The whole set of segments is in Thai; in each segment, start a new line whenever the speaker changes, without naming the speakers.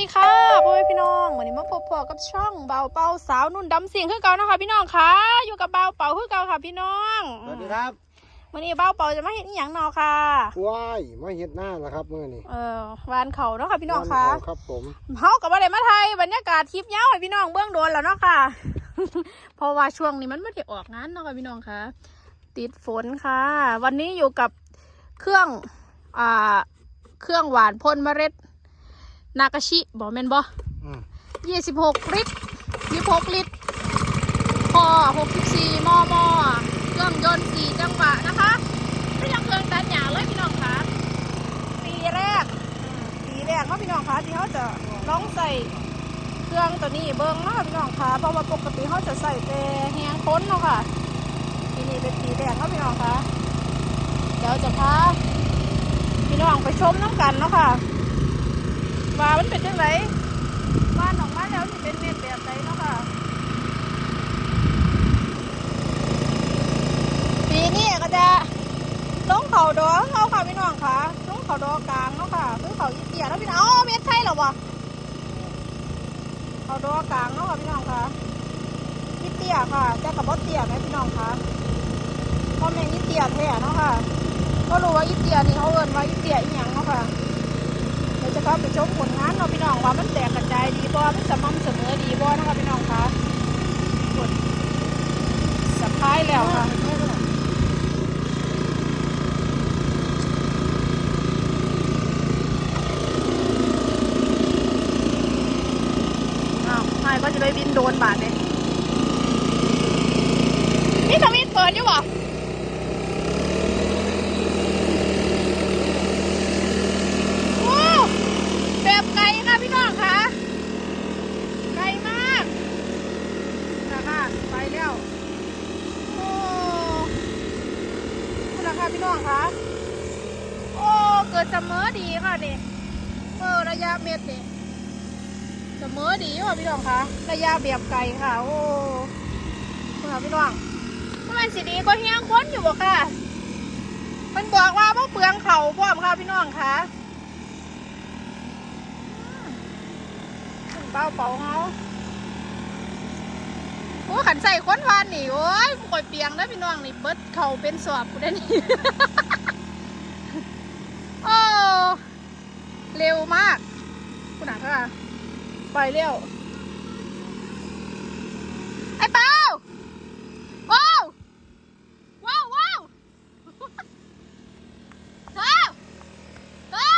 ดีค่ะพ่อแม่พี่น้องวันนี้มาพบพอกับช่องเบาเป่าสาวนุ่นดำเสียงคือเก่านะคะพี่น้องค่ะ อยู่กับเบาเป่าคือเก่าค่ะพี่น้อง
สวัสดีครับ
วันนี้เบาเป่าจะมาเห็นอหย่างเนอค่ะ
ว้ายมาเห็ดหน้าแล้วครับเมื่อนี้
เออวานเขาเนาะค่ะพี่น้องค่ะ
วันเาครับผม
เฮากับอะไรมาไทยบรรยากาศคลิปเย้าให้พี่น้องเบื้องโดนแล้วเนาะค่ะ เพราะว่าช่วงนี้มันไม่ได้ออกงานเนาะค่ะพี่น้องค่ะ ติดฝนค่ะ วันนี้อยู่กับเครื่องอ่าเครื่องหวานพ่นเมล็ด นากาชิบอกแม่นบ่
อืม
ยี่สิบหกลิตรยี่หกลิตรพอหกสิบสี่มมเครื่องยนต์สี่จังหวะนะคะไม่ยังเครื่องตัดหยาเลยพี่น้องคะปีแรกอืมปีแรกเนาะพี่น้องคะที่เขาจะลองใส่เครื่องตัวนี้เบิ้งเนาะพี่น้องคะเพราะว่าปกติเขาจะใส่แต่แหงค้นเนาะค่ะปีนี้เป็นปีแรกเนาะพี่น้องคะเดี๋ยวจะพาพี่น้องไปชมน้ำกันเนาะค่ะ ว่ามันเป็นยังไงบ้านออกมาแล้วที่เป็นเม็ดแบบไหนเนาะค่ะ ปีนี้ก็จะลงเขาดอเขาค่ะพี่น้องค่ะลงเขาดอกลางเนาะค่ะคือเขายี่เตียแล้วพี่น้องอ๋อเม็ดใช่เหรอวะเขาดอกลางเนาะค่ะพี่น้องค่ะยี่เตียค่ะแต่กับบอเตียไหมพี่น้องค่ะเพราะแม่งยี่เตียแท้เนาะค่ะก็รู้ว่ายี่เตียนี่เขาเอิ้นว่ายี่เตียอีหยังเนาะค่ะ เดี๋ยวจะเข้าไปชมผลงานเนาพี่น้องว่ามันแตกกระจายดีบ่มันสม่ำเสมอดีบ่นะคะพี่น้องคะกดสะพายแล้วค่ะอ้าวไอ้ก็จะไปบินโดนบาทเลยนี่ทวิตเปิดอยู่บ่ โอ้แบบไกลค่ะพี่น้องค่ะ ไกลมากนะคะไปแล้ว โอ้คุณราคาพี่น้องค่ะ โอ้ เกิดเสมอดีค่ะนี่เออระยะเม็ดนี่เสม อดีค่ะพี่น้องคะระยะแบบไกลค่ะ โอ้คุณค่ะพี่น้องมันสิดีก็เฮียงค้นอยู่บ่ค่ะ มันบอกว่าพ่เปลืองเขาพร้อมค่ะพี่น้องคะเป้าเป่าเฮาโอ้ขันใส่ค้นวานนี่โอ้ยปล่อยเปียงแล้วพี่น้องนี่เบิดเขาเป็นสอบกูได้นี่โอ้เร็วมากคุณหนักค่ะ ไปเร็ว ไอ้เป้าว้าวว้าวว้าวเท้าเท้า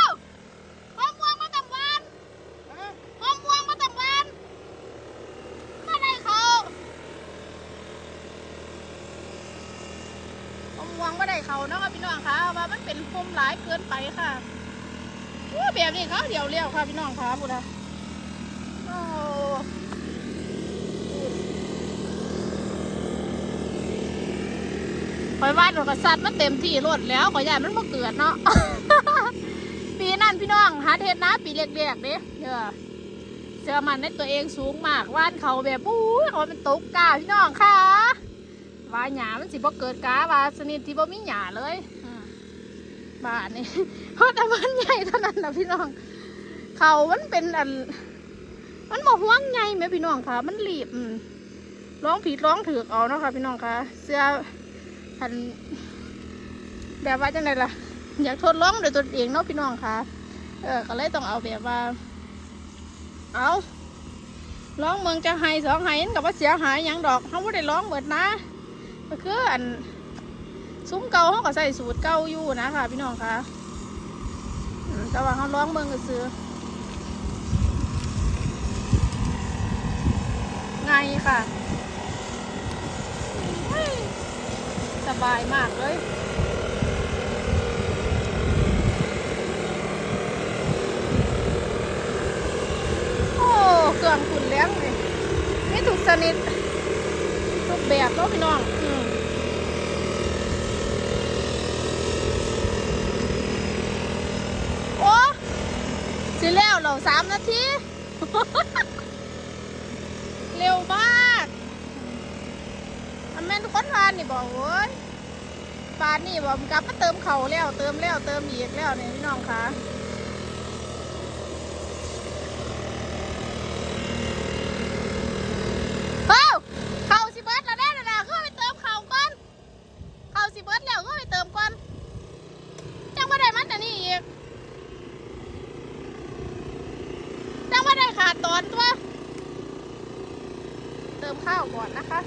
ข้อมวงมาแต่วัน หอมม่วงมาแต่งวันมาได้เขาหอมม่วงมาได้ เขาเนาะพี่น้องคะว่ามันเป็นพมหลายเกินไปค่ะโอ้แบบนี้เขาเดียวเลี้ยวค่ะพี่น้องคะพูดนะโอ้คอยว่าดอกกระสัดมันเต็มที่รถแล้วขอยายมันมาเกิดเนาะ ปีนั่นพี่น้องหาเทศนะปีเล็กๆเด้เออเชื่อมันในตัวเองสูงมากว่านเขาแบบอู้ยเขาเป็นตกกาพี่น้องค่ะ ว่าหยามันสิบ่เกิดกาว่าสนิทที่บ่มีหยาเลยอืมบ้านนี่เพราะแต่มันใหญ่เท่านั้นนะพี่น้อง เขามันเป็นอัน มันบอกห่วงไงไหมพี่น้องค่ะมันรีบอืมร้องผิดร้องถือกเอาเนาะค่ะพี่น้องค่ะเสื้ออันแบบว่าจังไงล่ะ อยากทดลองด้วยตัวเองเนาะพี่น้องค่ะเออก็เลยต้องเอาแบบว่า เอาร้องเมืองจะให้สองให้กับว่าเสียหายหยังดอกเขาไม่ได้ร้องเหมือนนะ ก็คืออันซุ้มเก่าเขาก็ใส่สูตรเก่าอยู่นะคะพี่น้องคะแต่ว่าเขาร้องเมืองก็ซื้อไงค่ะ สบายมากเลยโอ้เครื่องขุนเลี้ยงเลยนี่ถูกสนิททุกแบบเนาะพี่น้อง อืมโอ้ สิแล้วเราสามนาที เร็วมากอันแม่นคนทานนี่บอกโอ้ยปานนี่บอกกลับมาเติมเขาแล้วเติมแล้วเติมอีกแล้วเนี่ยพี่น้องคะ ร้อนตัว เติม ข้าวก่อนนะคะ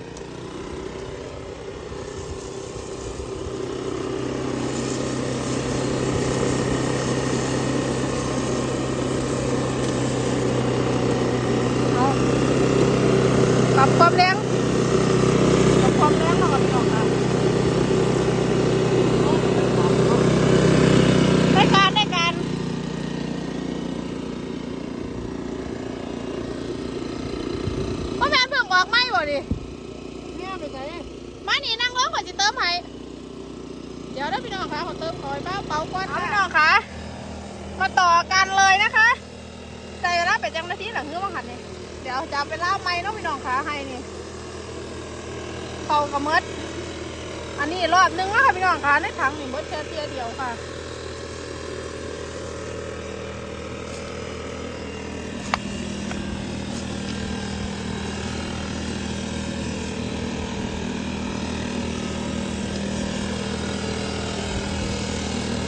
เอาปรับความแรงปรับความแรงมาก่อนพี่น้องค่ะได้การได้การพ่อแม่เพิ่ง บอกไม่บ่ดิ
เนี่ยไปไหน
มานี่นั่งร้องก่อนจะเติมให้เดี๋ยวนะพี่น้องค่ะขอเติมคอยเป้าเป่าก่อนค่ะพี่น้องค่ะมาต่อกันเลยนะคะ ใจรับไปจังนาทีหลังเงื่อมาหันนี่เดี๋ยวจะเอาไปล่าไม้เน้องพี่น้องค่ะให้นี่เขากระมดอันนี้รอบนึงแล้วค่ะพี่น้องค่ะในถังนี่มดแค่เทียเดียวค่ะ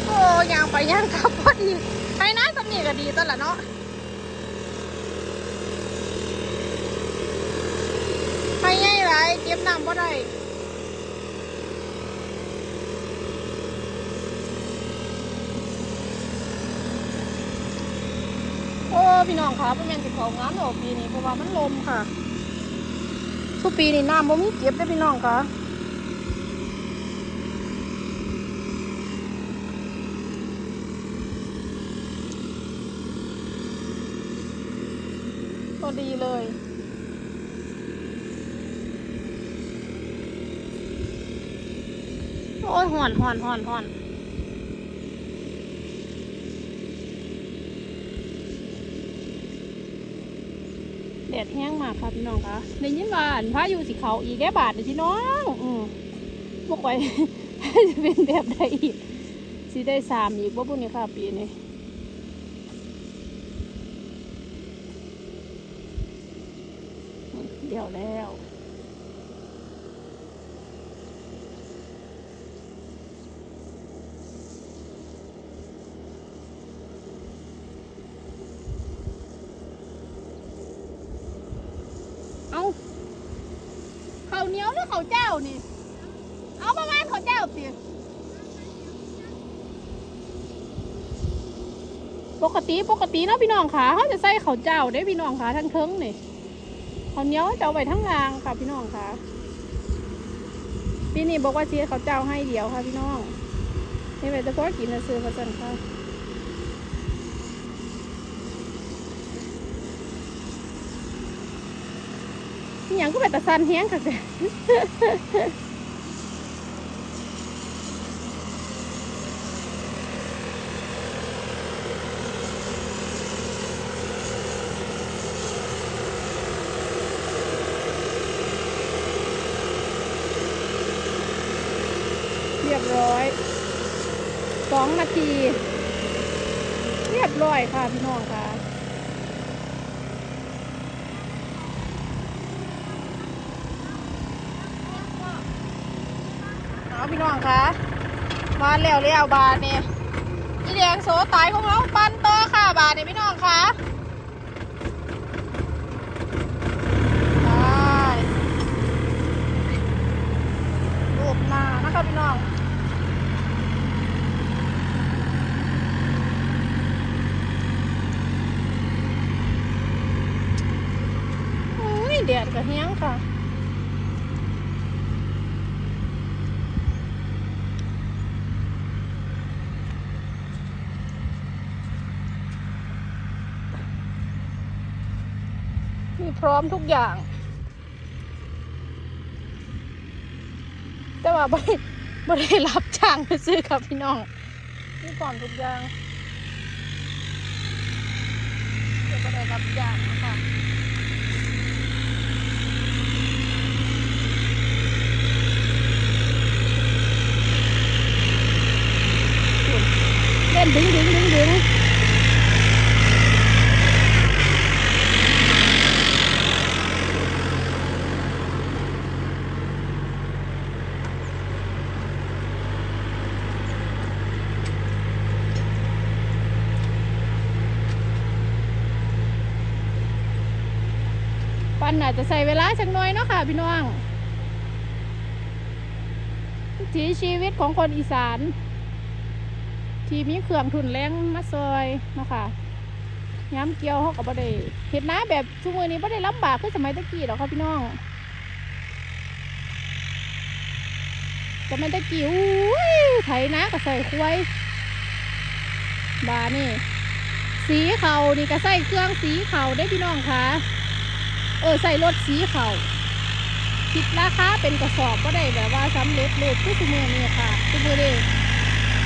โอ้ ยางไปยางกลับพอดีไปนะสำนีก็ดีตอนละเนาะไปง่ายไรเก็บน้ำบ่ได้โอ้พี่น้องคะเป็นยังสิเขางานออปีนี้เพราะว่ามันลมค่ะ ทุกปีนี่น้ำบ่มีเก็บได้พี่น้องคะ พอดีเลย โอ้ยห่อนห่อนห่อนห่อนแดดแห้งมากค่ะพี่น้องคะในยินว่าอันพายุสิเขาอีกแก่บาทเลยพี่น้อง อืมบกไว้จะเป็นแบบใดอีกสิได้สามอีกว่าบุญนี่ค่ะปีนี้ เดี๋ ยวแล้ว เอาเขาเหนียวหรือเขาเจ้านี่ เอาประมาณข้าวเจ้าสิปกติปกติเนาะพี่น้องค่ะเขาจะใส่เขาเจ้าได้พี่น้องค่ะทั้งเทิงนี่ ข้าวเหนียวจะเอาไปทั้งรางค่ะพี่น้องค่ะพี่นี่บอกว่าเชียเขาเจ้าให้เดียวค่ะพี่น้องนี่ไปตะโกนกินนะซื้อเขาสั่นค่ะนี่ยังก็ไปตะซันแห้งค่ะเรียบร้อย สองนาที เรียบร้อยค่ะพี่น้องค่ะเอาพี่น้องค่ะมานแล้วแล้วบาทเนี่ยอีแดงโสตายของเราปันต่อค่ะบาทเนี่ยพี่น้องค่ะไปรูปหน้านะคะพี่น้อง อุ้ยแดดก็แห้งค่ะ มี พร้อมทุกอย่าง แต่ว่าไม่ไม่ได้รับจ้างไปซื้อครับพี่น้องมีพร้อมทุกอย่างเดี๋ยวก็ได้รับจ้างนะคะเล่นดึงดึงดึงดึง ปั้นอาจจะใส่เวลาสักหน่อยเนาะค่ะพี่น้องถีชีวิตของคนอีสาน ที่มีเครื่องทุนแรงมาซอยเนาะค่ะย้ำเกี่ยวเขาก็บ่ได้เห็ดน้าแบบทุกมือนี้บ่ได้ลำบากคือสมัยตะกี้หรอกค่ะพี่น้องสมัยตะกี้อุ้ยไถนาก็ใส่ควยบานี่ สีเขานี่ก็ใส่เครื่องสีเขาได้พี่น้องค่ะ เออใส่รถสีเขาคิดราคาเป็นกระสอบก็ได้แบบว่าสำเร็จรูปทุกมือนี่ค่ะทุกมือนี่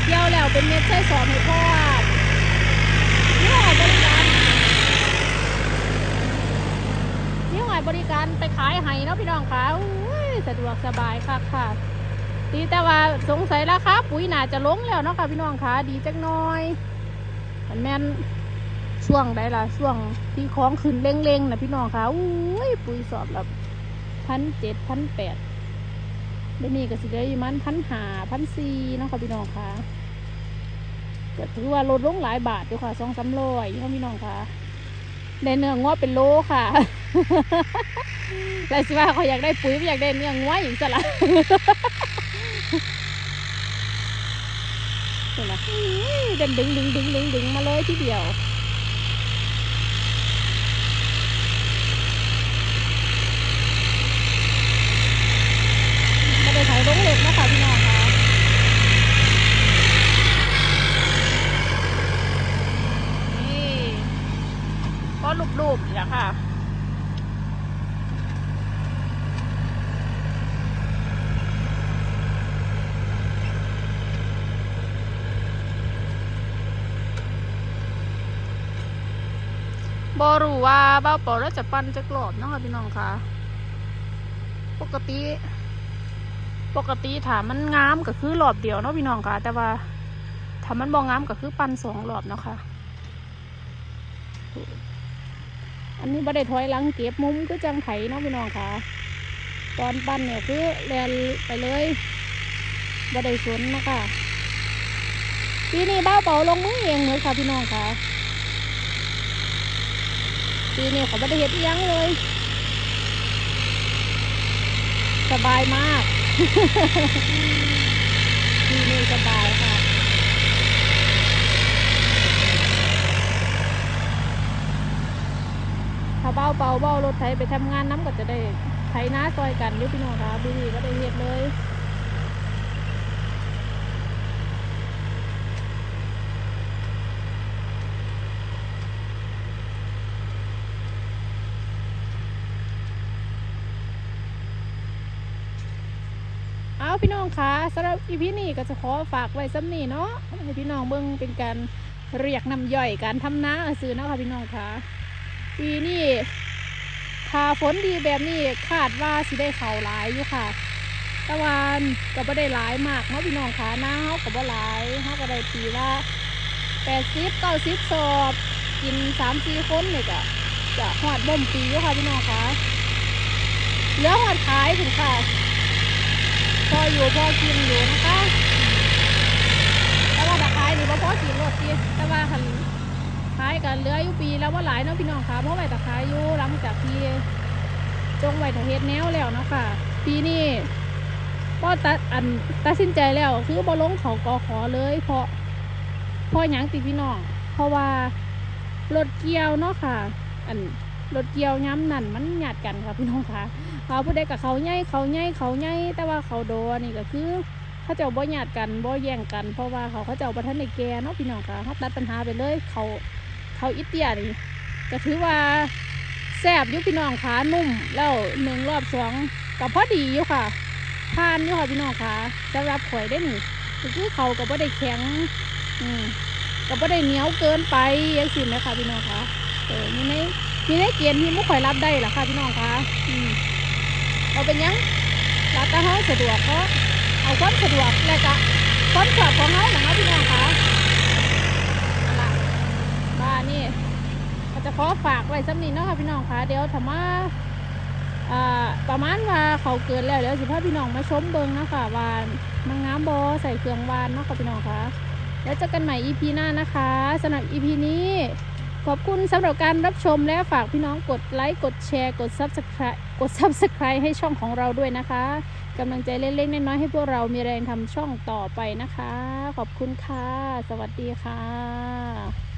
เกี่ยวแล้วเป็นเม็ดใส่สอบให้พ่อนี่หอยบริการนี่หอยบริการไปขายให้เนาะพี่น้องค่ะสะดวกสบายค่ะค่ะดีแต่ว่าสงสัยราคาปุ๋ยน่าจะลงแล้วเนาะค่ะพี่น้องค่ะดีจักน้อยอันแม่น ช่วงใดล่ะช่วงที่ของขึ้นเร่งๆนะพี่น้องค่ะอุ้ยปุ๋ยสอบแบบพันเจ็ดพันแปดเดี๋ยวนี้ก็สิได้อยู่มันพันหาพันสี่นะค่ะพี่น้องค่ะก็ถือว่าลดลงหลายบาทอยู่ค่ะสองสามร้อยเนาะพี่น้องค่ะได้เนื้องอเป็นโลค่ะแล้วสิว่าเขาอยากได้ปุ๋ยไม่อยากได้เนื้องออีกสละเห็นไหมเดินดึงดึงดึงดึงดึงมาเลยทีเดียว ไม่ได้ใช้ลงเล็กนะคะพี่น้องคะนี่ก็ลูบๆนี่แหละค่ะบรู้ว่าเบ้าป่าแล้วจะปั้นจะกรอบเนาะค่ะพี่น้องค่ะ ปกติ ปกติถามมันงามก็คือรอบเดียวเนาะพี่น้องค่ะ แต่ว่าถ้ามันบ่งงามก็คือปั้นสองรอบเนาะค่ะ อันนี้บ่ได้ถอยหลังเก็บมุมคือจังไถเนาะพี่น้องค่ะ ตอนปั้นเนี่ยคือแลนไปเลยบ่ได้สนเนาะคะปีนี้บ้าเป่าลงมือเองเลยค่ะพี่น้องค่ะปีนี้เขาบ่ได้เฮ็ดยังเลย สบายมาก ที่นี่สบายค่ะ ถ้าเบาเบาเบารถไถไปทำงานน้ำก็จะได้ไถนาซอยกันยุพี่น้องค่ะบีดีก็ได้เห็ดเลย พี่น้องคะสำหรับอีพีนี้ก็จะขอฝากไว้ซ้ำนี่เนาะให้พี่น้องเบิ่งเป็นการเรียกน้ำย่อยการทำนาซื้อเนาะค่ะพี่น้องคะปีนี้ถ้าฝนดีแบบนี้คาดว่าสิได้เข่าหลายอยู่ค่ะตะวันก็บ่ได้หลายมากเนาะพี่น้องคะน้าเฮาก็บ่หลายเฮาก็ได้ปีละแปดสิบเก้าสิบสอบกินสามสี่คนเนี่ยก็จะหอดบ่มปีอยู่ค่ะพี่น้องคะเหลือหอดขายถึงค่ะ พออยู่พอกินอยู่นะคะแต่ว่าถ้าขายนี่บ่พอกินรถดีแต่ว่าคันขายกันเหลืออยู่ปีแล้วว่าหลายเนาะพี่น้องค่ะเพราะไว้แต่ขายอยู่หลังจากที่จงไว้ถ้าเฮ็ดแนวแล้วเนาะค่ะ ปีนี้ก็ตัดอันตัดสินใจแล้วคือบ่ลงเขากอขอเลย เพราะเพราะหยังติพี่น้องเพราะว่ารถเกี่ยวเนาะค่ะ อัน รถเกี่ยวย้ำนั่นมันหยาดกันค่ะพี่น้องค่ะเขาผู้ใดกับเขาใหญ่เขาใหญ่เขาใหญ่แต่ว่าเขาโดนนี่ก็คือเขาเจ้าบ่ญาติกันบ่แย่งกัน เพราะว่าเขาเขาเจ้าประทันในแก่เนาะพี่น้องค่ะเขาตัดปัญหาไปเลยเขาเขาอิเตียนี่ก็ถือว่าแซบยู่พี่น้องค่ะนุ่มแล้วหนึ่งรอบสองกับพอดีอยู่ค่ะทานอยู่ค่ะพี่น้องค่ะสำหรับข่อยได้หนิคือเขาก็บ่ได้แข็งอืมก็บ่ได้เหนียวเกินไปยังสิไหมคะพี่น้องค่ะเออมีใน มีในเกณฑ์ที่มุข่อยรับได้ล่ะค่ะพี่น้องคะเราเป็นยังเราแต่เขาสะดวกเขาเอาความสะดวกและก็ความชอบของเขาหนังพี่น้องคะนั่นล่ะบ้านนี่ก็จะขอฝากไว้ซ้ำนี้เนาะค่ะพี่น้องคะเดี๋ยวถามาอ่าประมาณว่าเขาเกินแล้วเดี๋ยวสิพาพี่น้องมาชมเบิงนะคะวานนางงามบอใส่เครื่องวานเนาะค่ะพี่น้องคะแล้วเจอกันใหม่ EP หน้านะคะสำหรับ EP นี้ ขอบคุณสำหรับการรับชมและฝากพี่น้องกดไลค์ กดแชร์ กด s u b สไครต์กด Subscribe ให้ช่องของเราด้วยนะคะกำลังใจเล็กๆน้อยๆให้พวกเรามีแรงทำช่องต่อไปนะคะ ขอบคุณค่ะ สวัสดีค่ะ